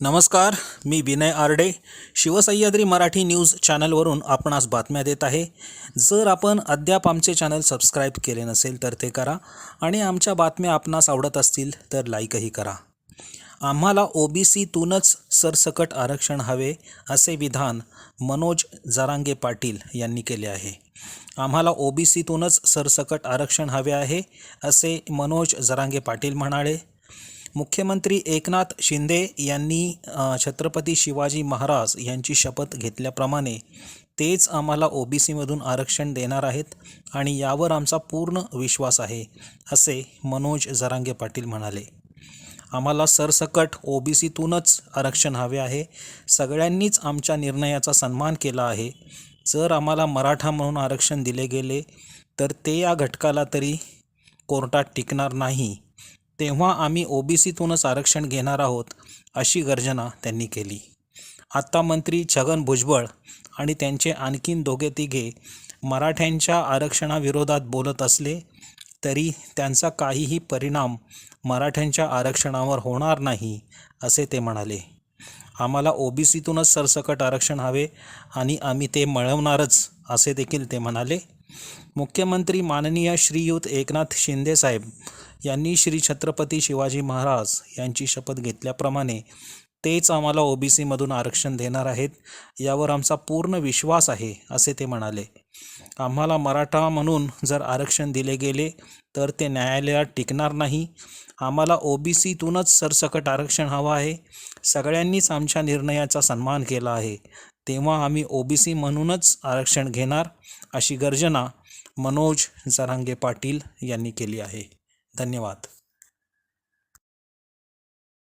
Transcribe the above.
नमस्कार मी विनय आरडे. शिवसह्याद्री मराठी न्यूज चॅनलवरून आपणास बातम्या देत आहे. जर आपण अद्याप आमचे चॅनल सबस्क्राईब केले नसेल तर ते करा आणि आमच्या बातम्या आपणास आवडत असतील तर लाईकही करा. आम्हाला ओबीसीतूनच सरसकट आरक्षण हवे असे विधान मनोज जरांगे पाटील यांनी केले आहे. आम्हाला ओबीसीतूनच सरसकट आरक्षण हवे आहे असे मनोज जरांगे पाटील म्हणाले. मुख्यमंत्री एकनाथ शिंदे यांनी छत्रपती शिवाजी महाराज यांची शपथ घेतल्याप्रमाणे तेच आम्हाला ओबीसीमधून आरक्षण देणार आहेत आणि यावर आमचा पूर्ण विश्वास आहे असे मनोज जरांगे पाटील म्हणाले. आम्हाला सरसकट ओबीसीतूनच आरक्षण हवे आहे. सगळ्यांनीच आमच्या निर्णयाचा सन्मान केला आहे. जर आम्हाला मराठा म्हणून आरक्षण दिले गेले तर ते या घटकाला तरी कोर्टात टिकणार नाही. तेव्हा आम्ही ओबीसीतूनच आरक्षण घेणार आहोत अशी गर्जना त्यांनी केली. आत्ता मंत्री छगन भुजबळ आणि त्यांचे आणखीन दोघे तिघे मराठ्यांच्या आरक्षणाविरोधात बोलत असले तरी त्यांचा काहीही परिणाम मराठ्यांच्या आरक्षणावर होणार नाही असे ते म्हणाले. आम्हाला ओबीसीतूनच सरसकट आरक्षण हवे आणि आम्ही ते मिळवणारच असे देखील ते म्हणाले. मुख्यमंत्री माननीय श्रीयुत एकनाथ शिंदेसाहेब यांनी श्री छत्रपती शिवाजी महाराज यांची शपथ घेतल्याप्रमाणे तेच आम्हाला ओबीसीमधून आरक्षण देणार आहेत यावर आमचा पूर्ण विश्वास आहे असे ते म्हणाले. आम्हाला मराठा म्हणून जर आरक्षण दिले गेले तर ते न्यायालयात टिकणार नाही. आम्हाला ओबीसीतूनच सरसकट आरक्षण हवं आहे. सगळ्यांनीच आमच्या निर्णयाचा सन्मान केला आहे. तेव्हा आम्ही ओबीसी म्हणूनच आरक्षण घेणार अशी गर्जना मनोज जरांगे पाटील यांनी केली आहे. धन्यवाद.